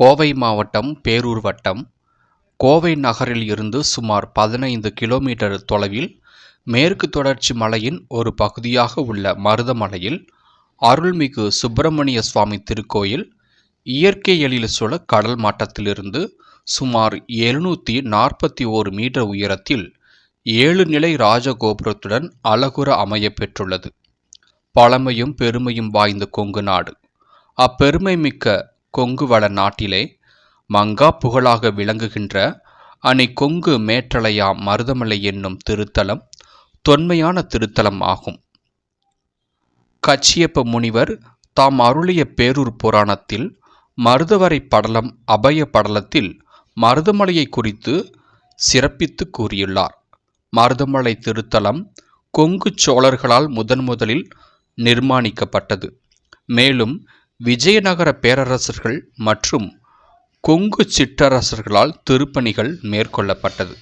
கோவை மாவட்டம் பேரூர் வட்டம். கோவை நகரில் இருந்து சுமார் பதினைந்து கிலோமீட்டர் தொலைவில் மேற்கு தொடர்ச்சி மலையின் ஒரு பகுதியாக உள்ள மருதமலையில் அருள்மிகு சுப்பிரமணிய சுவாமி திருக்கோயில் இயற்கை எழில் சுழ கடல் மட்டத்திலிருந்து சுமார் எழுநூற்றி நாற்பத்தி ஓரு மீட்டர் உயரத்தில் ஏழு நிலை ராஜகோபுரத்துடன் அழகுற அமைய பெற்றுள்ளது. பழமையும் பெருமையும் வாய்ந்த கொங்கு நாடு. அப்பெருமை மிக்க கொங்கு வள நாட்டிலே மங்கா புகழாக விளங்குகின்ற அணை கொங்கு மேற்றலையா மருதமலை என்னும் திருத்தலம் தொன்மையான திருத்தலம் ஆகும். கச்சியப்ப முனிவர் தாம் அருளிய பேரூர் புராணத்தில் மருதவரை படலம் அபய படலத்தில் மருதமலையை குறித்து சிறப்பித்து கூறியுள்ளார். மருதமலை திருத்தலம் கொங்கு சோழர்களால் முதன் முதலில் நிர்மாணிக்கப்பட்டது. மேலும் விஜயநகர பேரரசர்கள் மற்றும் கொங்கு சிற்றரசர்களால் திருப்பணிகள் மேற்கொள்ளப்பட்டது.